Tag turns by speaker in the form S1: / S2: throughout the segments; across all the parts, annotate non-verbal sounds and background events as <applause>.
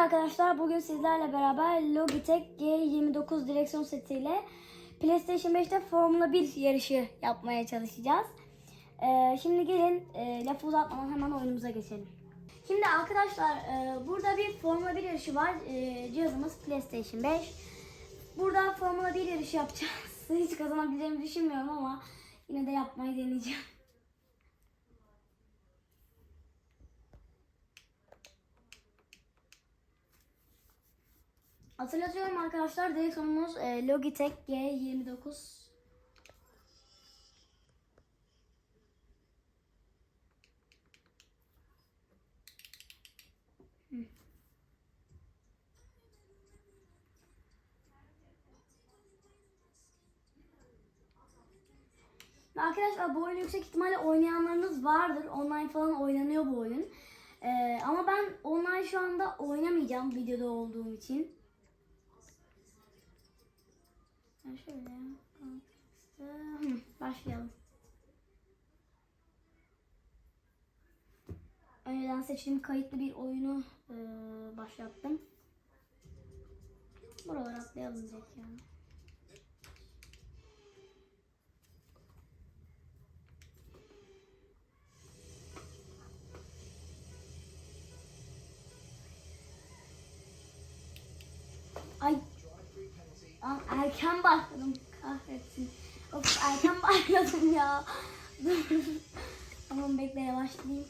S1: arkadaşlar. Bugün sizlerle beraber Logitech G29 direksiyon setiyle PlayStation 5'te Formula 1 yarışı yapmaya çalışacağız. Ee, şimdi gelin e, lafı uzatmadan hemen oyunumuza geçelim. Şimdi arkadaşlar e, burada bir Formula 1 yarışı var. E, cihazımız PlayStation 5. Burada Formula 1 yarışı yapacağız. <laughs> Hiç kazanabileceğimi düşünmüyorum ama yine de yapmayı deneyeceğim. Hatırlatıyorum arkadaşlar direksiyonumuz e, Logitech G29 Hı. Ve Arkadaşlar bu oyunu yüksek ihtimalle oynayanlarınız vardır. Online falan oynanıyor bu oyun. Ee, ama ben online şu anda oynamayacağım videoda olduğum için. Ben şöyle Hı, başlayalım. Önceden seçtiğim kayıtlı bir oyunu e, başlattım. Buralara atlayalım direkt yani. Ay Aa, erken başladım kahretsin. Of erken <laughs> başladım ya. Tamam bekle yavaşlayayım.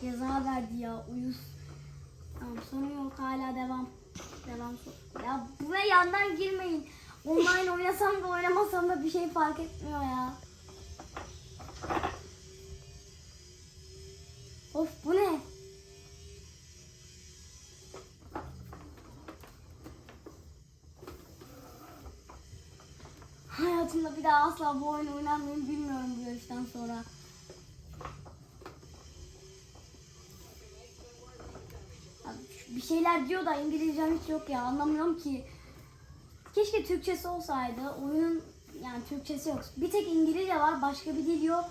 S1: Ceza verdi ya uyuz. Tamam sorun yok hala devam. Devam. Ya buraya yandan girmeyin. Online oynasam da oynamasam da bir şey fark etmiyor ya. Hayatımda bir daha asla bu oyunu oynamayı bilmiyorum bu yarıştan sonra. Bir şeyler diyor da İngilizcem hiç yok ya anlamıyorum ki. Keşke Türkçesi olsaydı. Oyunun yani Türkçesi yok. Bir tek İngilizce var başka bir dil yok.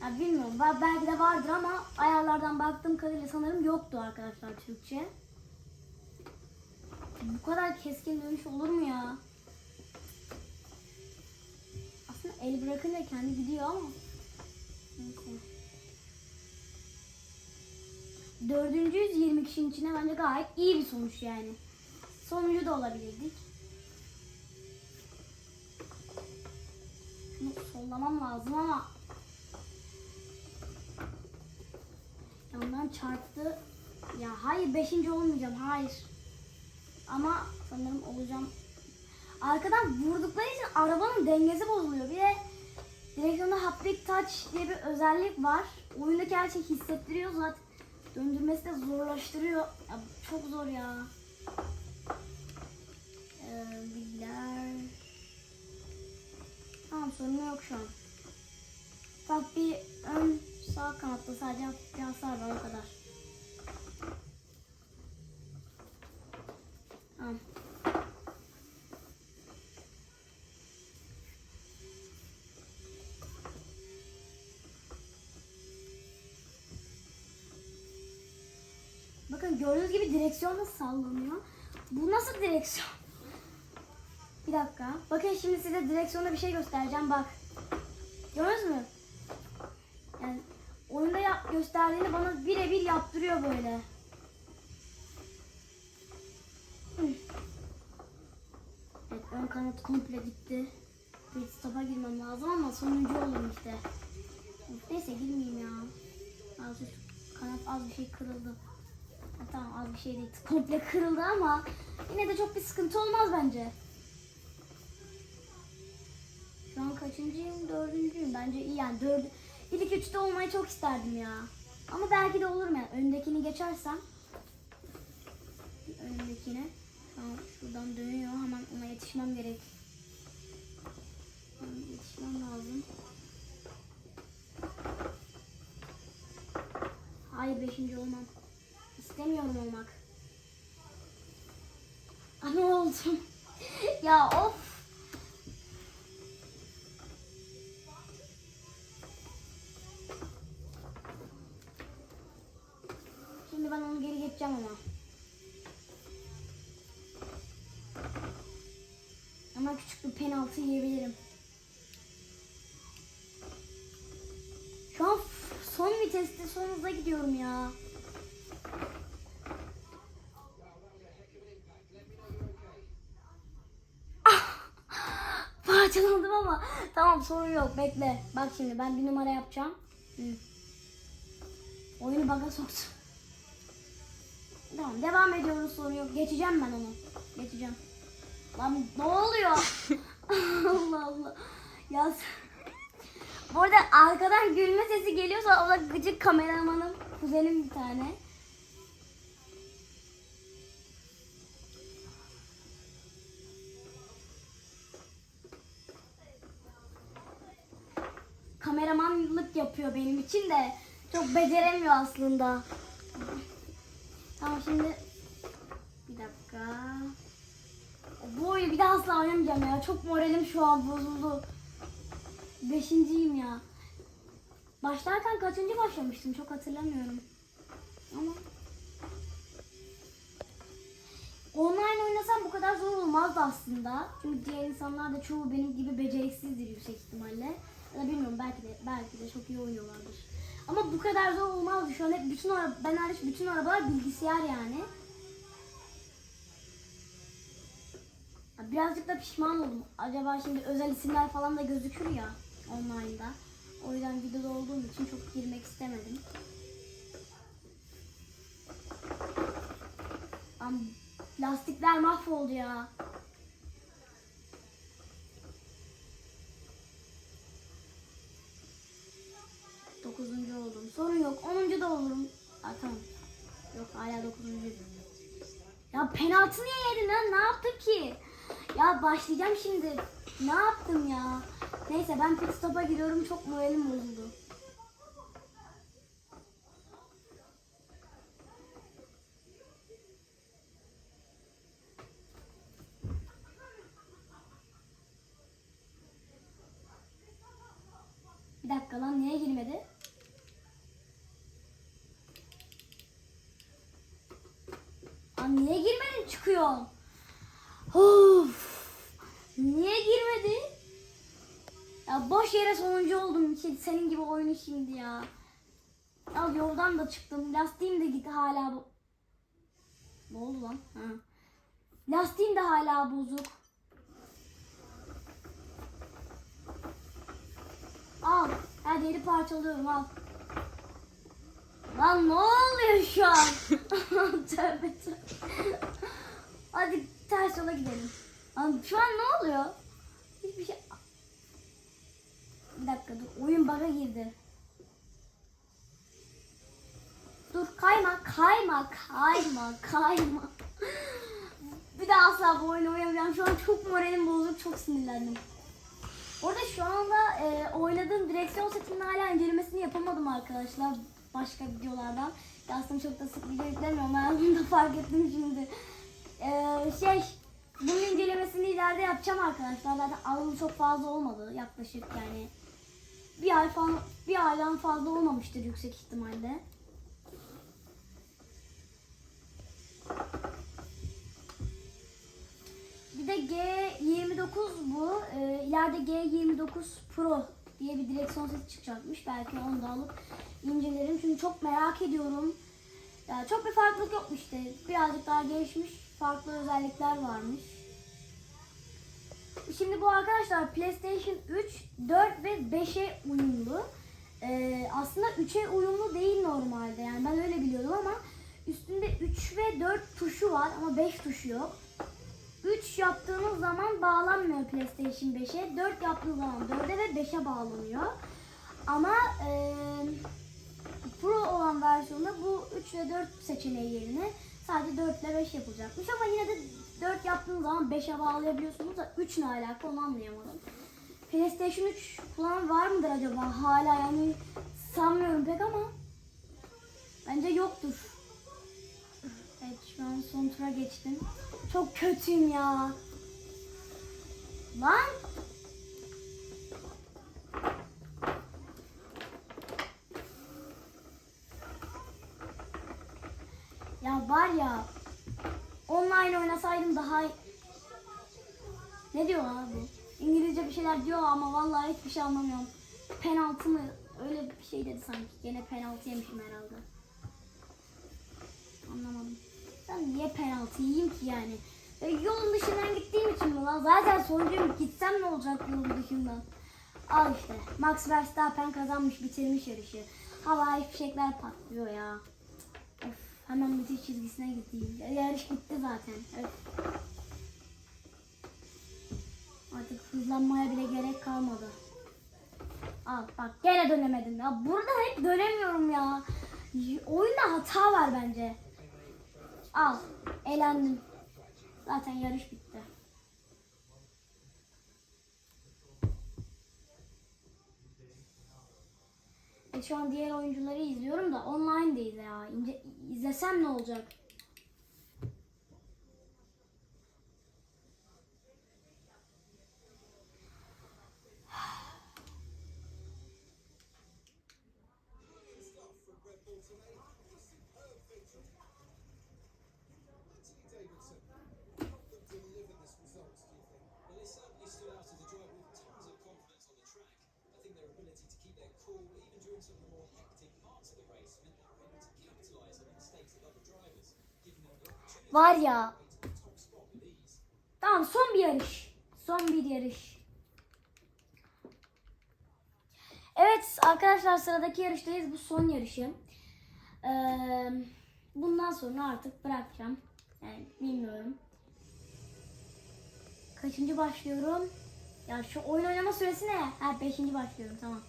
S1: Ya bilmiyorum belki de vardır ama ayarlardan baktığım kadarıyla sanırım yoktu arkadaşlar Türkçe. Bu kadar keskin dönüş olur mu ya? El bırakınca kendi gidiyor ama. Neyse. Dördüncüyüz 20 kişinin içine bence gayet iyi bir sonuç yani. Sonuncu da olabilirdik. Şunu sollamam lazım ama yandan çarptı. Ya hayır beşinci olmayacağım hayır. Ama sanırım olacağım. Arkadan vurdukları için arabanın dengesi bozuluyor. Bir de direksiyonda haptic touch diye bir özellik var. Oyundaki her şeyi hissettiriyor zaten. Döndürmesi de zorlaştırıyor. Ya, çok zor ya. Ee, bilgiler. Tamam sorun yok şu an. Bak bir ön sağ kanatta sadece hafif bir o kadar. Gördüğünüz gibi direksiyon da sallanıyor. Bu nasıl direksiyon? Bir dakika. Bakın şimdi size direksiyonda bir şey göstereceğim. Bak. Gördünüz mü? Yani oyunda yap gösterdiğini bana birebir yaptırıyor böyle. Evet ön kanat komple gitti. Bir stop'a girmem lazım ama sonuncu oldum işte. Neyse girmeyeyim ya. Azıcık kanat az bir şey kırıldı. Tamam az bir şey değil. Komple kırıldı ama yine de çok bir sıkıntı olmaz bence. Şu an kaçıncıyım? Dördüncüyüm. Bence iyi yani. Dördü... İlk üçte olmayı çok isterdim ya. Ama belki de olurum yani. Öndekini geçersem. Öndekine. Tamam şuradan dönüyor. Hemen ona yetişmem gerek. Hemen yetişmem lazım. Hayır beşinci olmam istemiyorum olmak. Ah, Ana oldum. <laughs> ya of. Şimdi ben onu geri geçeceğim ama. Ama küçük bir penaltı yiyebilirim. Şu an son viteste son hızda gidiyorum ya. <laughs> tamam sorun yok bekle. Bak şimdi ben bir numara yapacağım. Hı. Oyunu baga soktu. Tamam devam ediyoruz sorun yok. Geçeceğim ben onu. Geçeceğim. Lan ne oluyor? <laughs> Allah Allah. Ya sen- Bu arada arkadan gülme sesi geliyorsa o da gıcık kameramanım. Kuzenim bir tane. Benim için de çok beceremiyor aslında. Tamam şimdi bir dakika. Bu oyunu bir daha asla oynamayacağım ya. Çok moralim şu an bozuldu. Beşinciyim ya. Başlarken kaçıncı başlamıştım çok hatırlamıyorum. Ama online oynasam bu kadar zor olmazdı aslında. Çünkü diğer insanlar da çoğu benim gibi beceriksizdir yüksek ihtimalle. Ya bilmiyorum belki de belki de çok iyi oynuyorlardır. Ama bu kadar zor olmazdı. Şu an hep bütün ara ben hariç bütün arabalar bilgisayar yani. Ya Birazcık da pişman oldum. Acaba şimdi özel isimler falan da gözükür ya online'da. O yüzden videoda olduğum için çok girmek istemedim. Am lastikler mahvoldu ya. Dokuzuncu oldum. Sorun yok. Onuncu da olurum. Aa, tamam. Yok hala dokuzuncu. Ya penaltı niye yedin lan? Ne yaptım ki? Ya başlayacağım şimdi. Ne yaptım ya? Neyse ben pit stop'a giriyorum. Çok moralim bozuldu. Bir dakika lan niye girmedi? Lan niye girmedin çıkıyor? Of. Niye girmedi? Ya boş yere sonuncu oldum. Şey, senin gibi oyunu şimdi ya. Ya yoldan da çıktım. Lastiğim de gitti hala bu. Ne oldu lan? Ha. Lastiğim de hala bozuk. Al. Her yeri parçalıyorum al. Lan ne oluyor şu an? <laughs> tövbe. Ters yola gidelim. Lan şu an ne oluyor? Hiçbir şey... Bir dakika dur. Oyun bug'a girdi. Dur kayma kayma kayma kayma. Bir daha asla bu oyunu oynamayacağım. Şu an çok moralim bozuk. Çok sinirlendim. Orada şu anda e, oynadığım direksiyon setinin hala incelemesini yapamadım arkadaşlar. Başka videolardan. Aslında çok da sık video yüklemiyorum. Ben bunu da fark ettim şimdi. E, şey, bunun incelemesini ileride yapacağım arkadaşlar. Zaten alım çok fazla olmadı. Yaklaşık yani bir ay falan, bir aydan fazla olmamıştır yüksek ihtimalle. Bir de G29 bu. Ee, ileride G29 Pro diye bir direksiyon seti çıkacakmış. Belki onu da alıp incelerim. Çünkü çok merak ediyorum. Ya çok bir farklılık yokmuş işte. Birazcık daha gelişmiş. Farklı özellikler varmış. Şimdi bu arkadaşlar PlayStation 3, 4 ve 5'e uyumlu. Ee, aslında 3'e uyumlu değil normalde. Yani ben öyle biliyordum ama üstünde 3 ve 4 tuşu var ama 5 tuşu yok. 3 yaptığınız zaman bağlanmıyor PlayStation 5'e. 4 yaptığınız zaman 4'e ve 5'e bağlanıyor. Ama e, Pro olan versiyonda bu 3 ve 4 seçeneği yerine sadece 4 ile 5 yapılacakmış. Ama yine de 4 yaptığınız zaman 5'e bağlayabiliyorsunuz da 3 ne alaka onu anlayamadım. PlayStation 3 kullanan var mıdır acaba? Hala yani sanmıyorum pek ama bence yoktur. Evet şu an son tura geçtim. Çok kötüyüm ya. Lan. Ya var ya online oynasaydım daha Ne diyor abi? İngilizce bir şeyler diyor ama vallahi hiçbir şey anlamıyorum. Penaltı mı? Öyle bir şey dedi sanki. Gene penaltı yemişim herhalde. Anlamadım. Ben niye penaltı yiyeyim ki yani? E, yolun dışından gittiğim için mi lan? Zaten sonuncuyum. Gitsem ne olacak yolun dışından? Al işte. Max Verstappen kazanmış, bitirmiş yarışı. Havai fişekler patlıyor ya. Hemen bitiş çizgisine gideyim. Yarış bitti zaten. Öf. Artık hızlanmaya bile gerek kalmadı. Al bak gene dönemedim ya. Burada hep dönemiyorum ya. Oyunda hata var bence. Al elendim. Zaten yarış bitti. Şu an diğer oyuncuları izliyorum da online'deyiz ya. İnce, izlesem ne olacak? Var ya. Tamam son bir yarış. Son bir yarış. Evet arkadaşlar sıradaki yarıştayız. Bu son yarışım. Ee, bundan sonra artık bırakacağım. Yani bilmiyorum. Kaçıncı başlıyorum? Ya şu oyun oynama süresi ne? Ha beşinci başlıyorum tamam.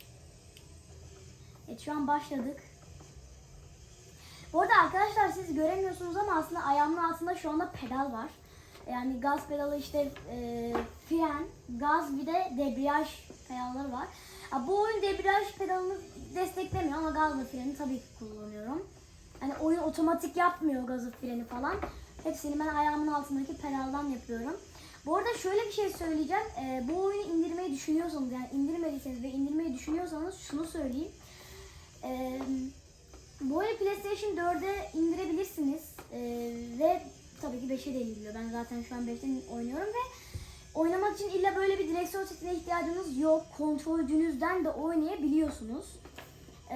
S1: Evet şu an başladık. Bu arada arkadaşlar siz göremiyorsunuz ama aslında ayağımın altında şu anda pedal var. Yani gaz pedalı işte e, fren, gaz bir de debriyaj pedalları var. Bu oyun debriyaj pedalını desteklemiyor ama gaz ve freni tabii ki kullanıyorum. Hani oyun otomatik yapmıyor gazı freni falan. Hepsini ben ayağımın altındaki pedaldan yapıyorum. Bu arada şöyle bir şey söyleyeceğim. E, bu oyunu indirmeyi düşünüyorsanız yani indirmediyseniz ve indirmeyi düşünüyorsanız şunu söyleyeyim. E, bu oyunu PlayStation 4'e indirebilirsiniz. Ee, ve tabii ki 5'e de indiriliyor. Ben zaten şu an 5'ten oynuyorum ve oynamak için illa böyle bir direksiyon setine ihtiyacınız yok. Kontrolcünüzden de oynayabiliyorsunuz. Ee,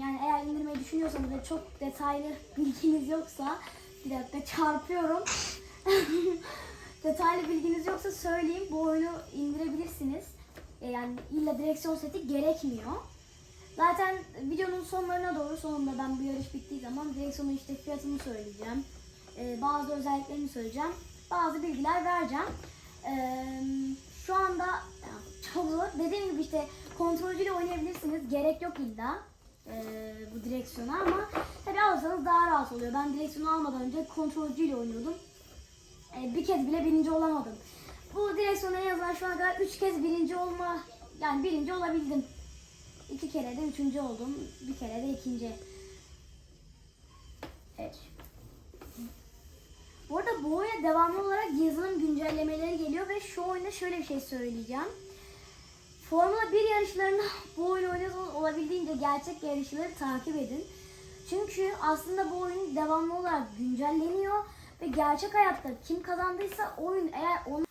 S1: yani eğer indirmeyi düşünüyorsanız ve çok detaylı <laughs> bilginiz yoksa bir dakika çarpıyorum. <laughs> detaylı bilginiz yoksa söyleyeyim bu oyunu indirebilirsiniz. Ee, yani illa direksiyon seti gerekmiyor. Zaten videonun sonlarına doğru sonunda ben bu yarış bittiği zaman direksiyonun işte fiyatını söyleyeceğim. Ee, bazı özelliklerini söyleyeceğim. Bazı bilgiler vereceğim. Ee, şu anda çok zor. Dediğim gibi işte kontrolcüyle oynayabilirsiniz. Gerek yok illa ee, bu direksiyona ama tabi alırsanız daha rahat oluyor. Ben direksiyonu almadan önce kontrolcüyle oynuyordum. Ee, bir kez bile birinci olamadım. Bu direksiyona en azından şu ana kadar 3 kez birinci olma yani birinci olabildim. İki kere de üçüncü oldum. Bir kere de ikinci. Evet. Bu arada bu oyuna devamlı olarak yazılım güncellemeleri geliyor ve şu oyunda şöyle bir şey söyleyeceğim. Formula 1 yarışlarında <laughs> bu oyunu oynuyorsanız olabildiğince gerçek yarışları takip edin. Çünkü aslında bu oyun devamlı olarak güncelleniyor ve gerçek hayatta kim kazandıysa oyun eğer onu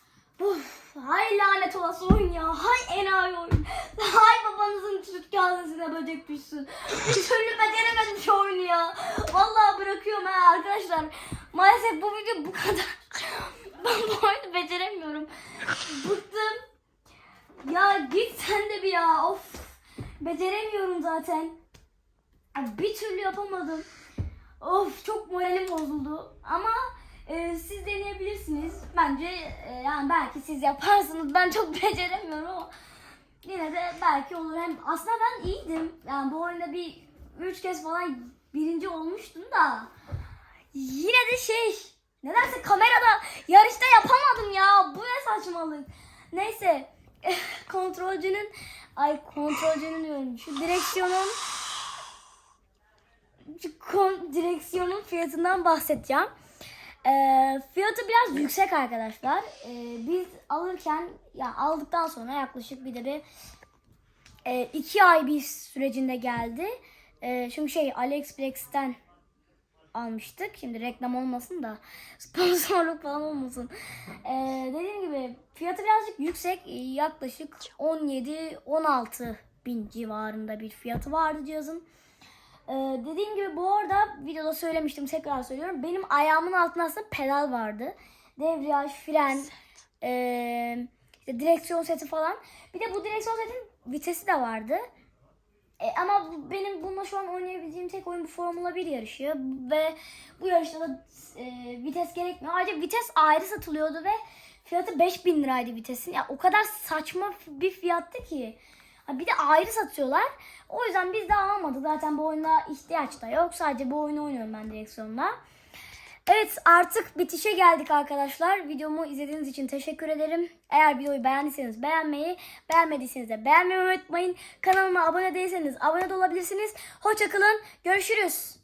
S1: Uf, hay lanet olası oyun ya. Hay enayi oyun. Hay babanızın süt kasesine böcek düşsün. Bir türlü beceremedim şu oyunu ya. Vallahi bırakıyorum ha arkadaşlar. Maalesef bu video bu kadar. <laughs> Ben bu oyunu beceremiyorum. Bıktım. Ya git sen de bir ya. Of. Beceremiyorum zaten. Bir türlü yapamadım. Of çok moralim bozuldu. Ama e, siz deneyebilirsiniz. Bence e, yani belki siz yaparsınız. Ben çok <laughs> beceremiyorum ama yine de belki olur. Hem aslında ben iyiydim. Yani bu oyunda bir üç kez falan birinci olmuştum da yine de şey nedense kamerada yarışta yapamadım ya. Bu ne saçmalık. Neyse <laughs> kontrolcünün ay kontrolcünün diyorum. Şu direksiyonun şu direksiyonun fiyatından bahsedeceğim. Ee, fiyatı biraz yüksek arkadaşlar. Ee, biz alırken ya aldıktan sonra yaklaşık bir de bir e, iki ay bir sürecinde geldi. E, çünkü şey AliExpress'ten almıştık. Şimdi reklam olmasın da <laughs> sponsorluk falan olmasın. Ee, dediğim gibi fiyatı birazcık yüksek. Yaklaşık 17-16 bin civarında bir fiyatı vardı cihazın. Ee, dediğim gibi bu arada videoda söylemiştim tekrar söylüyorum. Benim ayağımın altında aslında pedal vardı. Debriyaj, fren, ee, işte direksiyon seti falan. Bir de bu direksiyon setin vitesi de vardı. E, ama benim bununla şu an oynayabileceğim tek oyun bu Formula 1 yarışı. Ve bu yarışta da e, vites gerekmiyor. Ayrıca vites ayrı satılıyordu ve fiyatı 5000 liraydı vitesin. Ya o kadar saçma bir fiyattı ki. Bir de ayrı satıyorlar. O yüzden biz de almadık. Zaten bu oyuna ihtiyaç da yok. Sadece bu oyunu oynuyorum ben direksiyonla. Evet artık bitişe geldik arkadaşlar. Videomu izlediğiniz için teşekkür ederim. Eğer videoyu beğendiyseniz beğenmeyi, beğenmediyseniz de beğenmeyi unutmayın. Kanalıma abone değilseniz abone de olabilirsiniz. Hoşçakalın. Görüşürüz.